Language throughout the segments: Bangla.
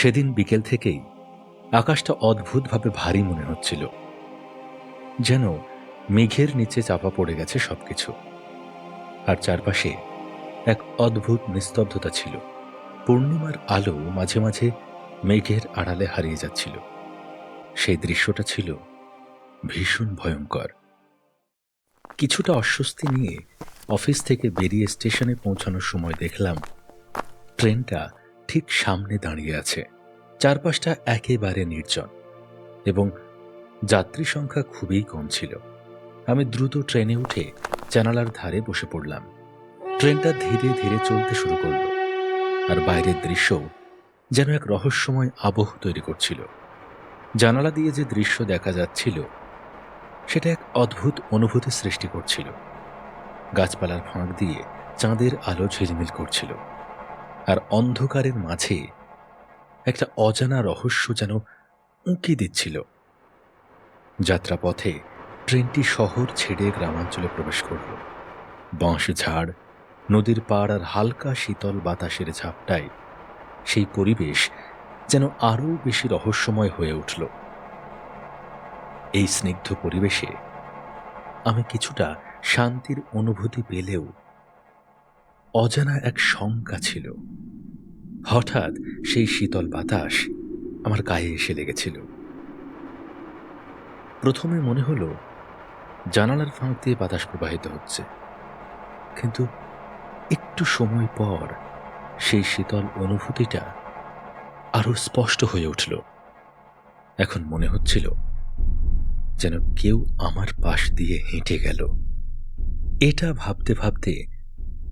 সেদিন বিকেল থেকেই আকাশটা অদ্ভুতভাবে ভারী মনে হচ্ছিল, যেন মেঘের নিচে চাপা পড়ে গেছে সবকিছু। আর চারপাশে এক অদ্ভুত নিস্তব্ধতা ছিল। পূর্ণিমার আলো মাঝে মাঝে মেঘের আড়ালে হারিয়ে যাচ্ছিল। সেই দৃশ্যটা ছিল ভীষণ ভয়ঙ্কর। কিছুটা অস্বস্তি নিয়ে অফিস থেকে বেরিয়ে স্টেশনে পৌঁছানোর সময় দেখলাম ট্রেনটা ঠিক সামনে দাঁড়িয়ে আছে। চারপাশটা একেবারে নির্জন এবং যাত্রী সংখ্যা খুবই কম ছিল। আমি দ্রুত ট্রেনে উঠে জানালার ধারে বসে পড়লাম। ট্রেনটা ধীরে ধীরে চলতে শুরু করল আর বাইরের দৃশ্য যেন এক রহস্যময় আবহ তৈরি করছিল। জানালা দিয়ে যে দৃশ্য দেখা যাচ্ছিল, সেটা এক অদ্ভুত অনুভূতি সৃষ্টি করছিল। গাছপালার ফাঁক দিয়ে চাঁদের আলো ঝিলমিল করছিল। আর অন্ধকারের মাঝে একটা অজানা রহস্য যেন উঁকি দিচ্ছিল। যাত্রাপথে ট্রেনটি শহর ছেড়ে গ্রামাঞ্চলে প্রবেশ করল। বাঁশ ঝাড়, নদীর পাড় আর হালকা শীতল বাতাসের ঝাপটায় সেই পরিবেশ যেন আরও বেশি রহস্যময় হয়ে উঠল। এই স্নিগ্ধ পরিবেশে আমি কিছুটা শান্তির অনুভূতি পেলেও অজানা এক শঙ্কা ছিল। হঠাৎ সেই শীতল বাতাস আমার গায়ে এসে লেগেছিল। প্রথমে মনে হলো, জানালার ফাঁক দিয়ে বাতাস প্রবাহিত হচ্ছে। কিন্তু একটু সময় পর সেই শীতল অনুভূতিটা আরও স্পষ্ট হয়ে উঠল। এখন মনে হচ্ছিল যেন কেউ আমার পাশ দিয়ে হেঁটে গেল। এটা ভাবতে ভাবতে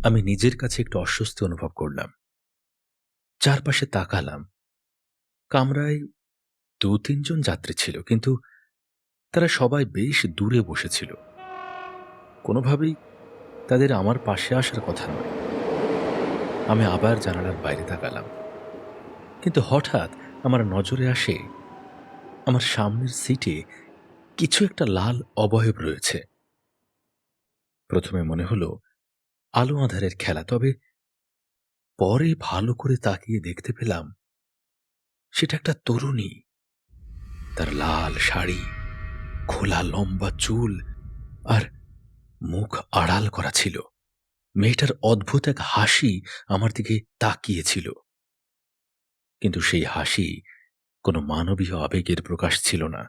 আমি নিজের কাছে একটু অস্বস্তি অনুভব করলাম। চারপাশে তাকালাম। কামরায় দু তিনজন যাত্রী ছিল, কিন্তু তারা সবাই বেশ দূরে বসেছিল। কোনোভাবেই তাদের আমার পাশে আসার কথা নয়। আমি আবার জানালার বাইরে তাকালাম। কিন্তু হঠাৎ আমার নজরে আসে, আমার সামনের সিটে কিছু একটা লাল অবয়ব রয়েছে। প্রথমে মনে হলো আলো আঁধারের খেলা, তবে পরে ভালো করে তাকিয়ে দেখতে পেলাম সেটা একটা তরুণী। তার লাল শাড়ি, খোলা লম্বা চুল আর মুখ আড়াল করা ছিল। মেয়েটার অদ্ভুত এক হাসি আমার দিকে তাকিয়েছিল। কিন্তু সেই হাসি কোনো মানবীয় আবেগের প্রকাশ ছিল না।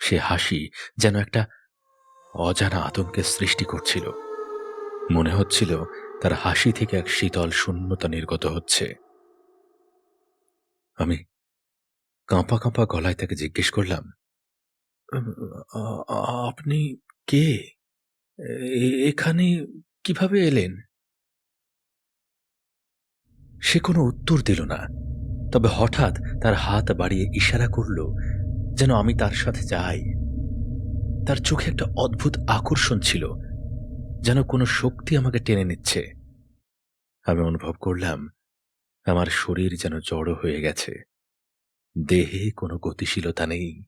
সে হাসি যেন একটা অজানা আতঙ্কের সৃষ্টি করছিল। মনে হচ্ছিল তার হাসি থেকে এক শীতল শূন্যতা নির্গত হচ্ছে। আমি কাঁপা কাঁপা গলায় তাকে জিজ্ঞেস করলাম "আ- আ- আপনি কে? এখানে কীভাবে এলেন? সে কোনো উত্তর দিল না, তবে হঠাৎ তার হাত বাড়িয়ে ইশারা করল যেন আমি তার সাথে যাই। তার চোখে একটা অদ্ভুত আকর্ষণ ছিল যেন কোনো শক্তি আমাকে টেনে নিচ্ছে। আমি অনুভব করলাম, আমার শরীর যেন জড়ো হয়ে গেছে। দেহে কোনো গতিশীলতা নেই।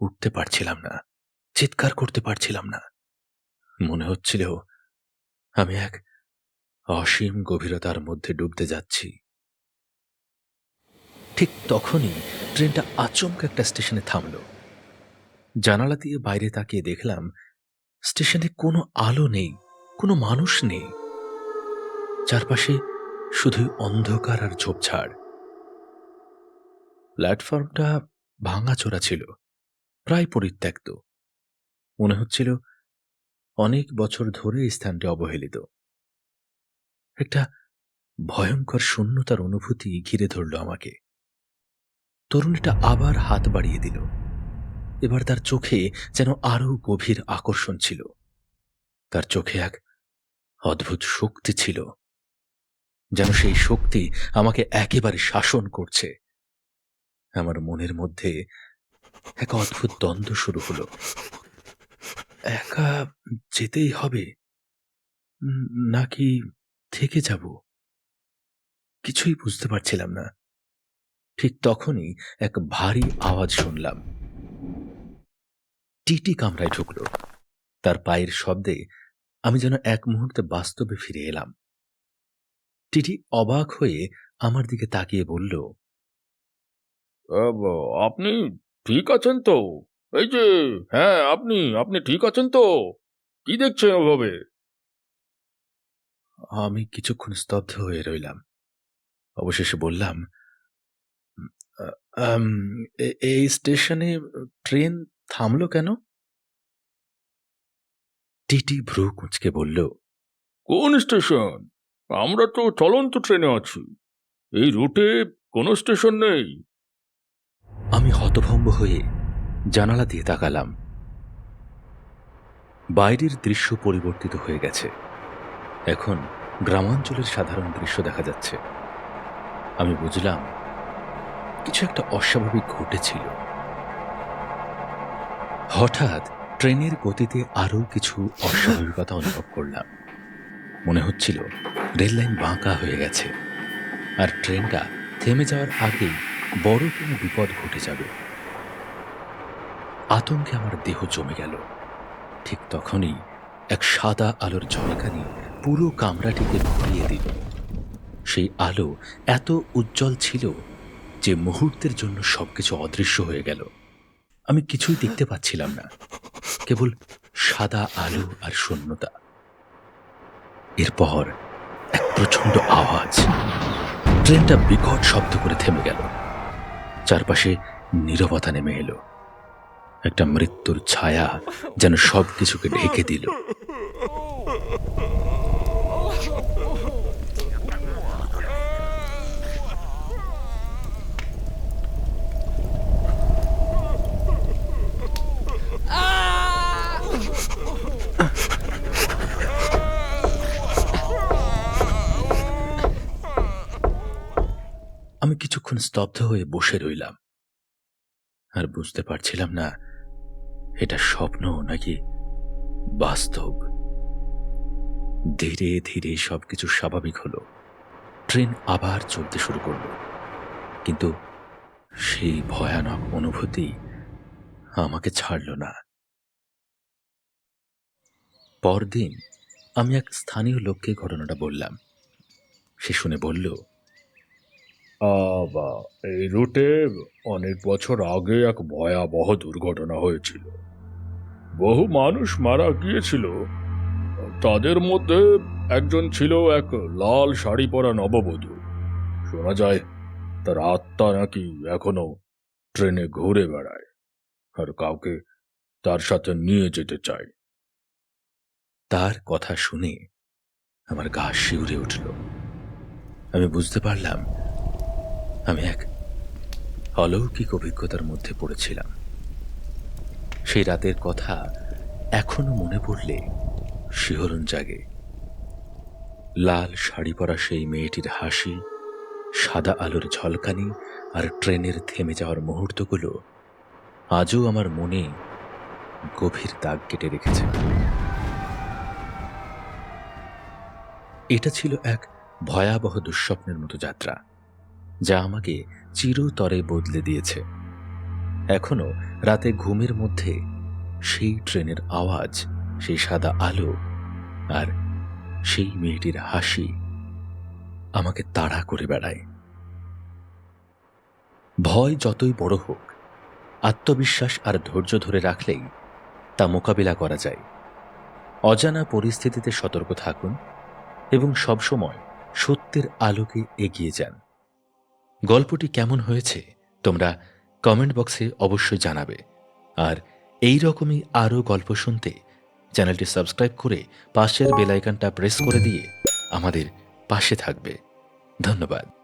উঠতে পারছিলাম না, চিৎকার করতে পারছিলাম না। মনে হচ্ছিল, আমি এক অসীম গভীরতার মধ্যে ডুবতে যাচ্ছি। ঠিক তখনই ট্রেনটা আচমকা একটা স্টেশনে থামল। জানালা দিয়ে বাইরে তাকিয়ে দেখলাম স্টেশনে কোনো আলো নেই, কোনো মানুষ নেই। চারপাশে শুধুই অন্ধকার আর ঝোপঝাড়। প্ল্যাটফর্মটা ভাঙাচোরা ছিল, প্রায় পরিত্যক্ত। মনে হচ্ছিল অনেক বছর ধরে এই স্থানটি অবহেলিত। একটা ভয়ঙ্কর শূন্যতার অনুভূতি ঘিরে ধরল আমাকে। তরুণীটা আবার হাত বাড়িয়ে দিল। এবার তার চোখে যেন আরও গভীর আকর্ষণ ছিল। তার চোখে এক অদ্ভুত শক্তি ছিল, যেন সেই শক্তি আমাকে একেবারে শাসন করছে। আমার মনের মধ্যে এক অদ্ভুত দ্বন্দ্ব শুরু হলো। একা যেতেই হবে? নাকি থেকে যাব? কিছুই বুঝতে পারছিলাম না। ঠিক তখনই এক ভারী আওয়াজ শুনলাম। টিটি কামরায় ঢুকলো। তার পায়ের শব্দে আমি যেন এক মুহূর্তে বাস্তবে ফিরে এলাম। টিটি অবাক হয়ে আমার দিকে তাকিয়ে বলল আপনি ঠিক আছেন তো? এই যে হ্যাঁ আপনি আপনি ঠিক আছেন তো? কি দেখছেন ওভাবে? আমি কিছুক্ষণ স্তব্ধ হয়ে রইলাম। অবশেষে বললাম "উম, আ- আম, এ- এই স্টেশনে ট্রেন থামলো কেন? টিটি ভ্রু কুঁচকে বলল কোন স্টেশন? আমরা তো চলন্ত ট্রেনে আছি। এই রুটে কোনো স্টেশন নেই। আমি হতভম্ব হয়ে জানালা দিয়ে তাকালাম। বাইরের দৃশ্য পরিবর্তিত হয়ে গেছে। এখন গ্রামাঞ্চলের সাধারণ দৃশ্য দেখা যাচ্ছে। আমি বুঝলাম কিছু একটা অস্বাভাবিক ঘটেছিল। হঠাৎ ট্রেনের গতিতে আরও কিছু অস্বাভাবিকতা অনুভব করলাম। মনে হচ্ছিল রেললাইন বাঁকা হয়ে গেছে আর ট্রেনটা থেমে যাওয়ার আগেই বড় কোনো বিপদ ঘটে যাবে। আতঙ্কে আমার দেহ জমে গেল। ঠিক তখনই এক সাদা আলোর ঝলকানি পুরো কামরাটিকে ভরিয়ে দিল। সেই আলো এত উজ্জ্বল ছিল যে মুহূর্তের জন্য সবকিছু অদৃশ্য হয়ে গেল। আমি কিছুই দেখতে পাচ্ছিলাম না। কেবল সাদা আলো আর শূন্যতা। এরপর এক প্রচণ্ড আওয়াজ। ট্রেনটা বিকট শব্দ করে থেমে গেল। চারপাশে নীরবতা নেমে এলো। একটা মৃত্যুর ছায়া যেন সবকিছুকে ঢেকে দিল। আমি কিছুক্ষণ স্তব্ধ হয়ে বসে রইলাম। আর বুঝতে পারছিলাম না, এটা স্বপ্ন নাকি বাস্তব? ধীরে ধীরে সবকিছু স্বাভাবিক হলো। ট্রেন আবার চলতে শুরু করল। কিন্তু সেই ভয়ানক অনুভূতি আমাকে ছাড়ল না। পরদিন আমি এক স্থানীয় লোককে ঘটনাটা বললাম। সে শুনে বলল বা, এই রুটে অনেক বছর আগে এক ভয়াবহ দুর্ঘটনা হয়েছিল। বহু মানুষ মারা গিয়েছিল। তাদের মধ্যে একজন ছিল এক লাল শাড়ি পরা নববধূ। শোনা যায়, তার আত্মা নাকি এখনও ট্রেনে ঘুরে বেড়ায় আর কাউকে তার সাথে নিয়ে যেতে চায়। তার কথা শুনে আমার গা শিউরে উঠল। আমি বুঝতে পারলাম আমি এক অলৌকিক অভিজ্ঞতার মধ্যে পড়েছিলাম। সেই রাতের কথা এখনও মনে পড়লে শিহরণ জাগে। লাল শাড়ি পরা সেই মেয়েটির হাসি, সাদা আলোর ঝলকানি আর ট্রেনের থেমে যাওয়ার মুহূর্তগুলো আজও আমার মনে গভীর দাগ কেটে রেখেছে। এটা ছিল এক ভয়াবহ দুঃস্বপ্নের মতো যাত্রা। যা আমাকে চিরতরে বদলে দিয়েছে। এখনও রাতে ঘুমের মধ্যে সেই ট্রেনের আওয়াজ, সেই সাদা আলো আর সেই মেয়েটির হাসি আমাকে তাড়া করে বেড়ায়। ভয় যতই বড় হোক, আত্মবিশ্বাস আর ধৈর্য ধরে রাখলেই তা মোকাবিলা করা যায়। অজানা পরিস্থিতিতে সতর্ক থাকুন এবং সবসময় সত্যের আলোকে এগিয়ে যান। গল্পটি কেমন হয়েছে তোমরা কমেন্ট বক্সে অবশ্যই জানাবে। আর এই রকমই আরও গল্প শুনতে চ্যানেলটি সাবস্ক্রাইব করে পাশের বেলাইকানটা প্রেস করে দিয়ে আমাদের পাশে থাকবে। ধন্যবাদ।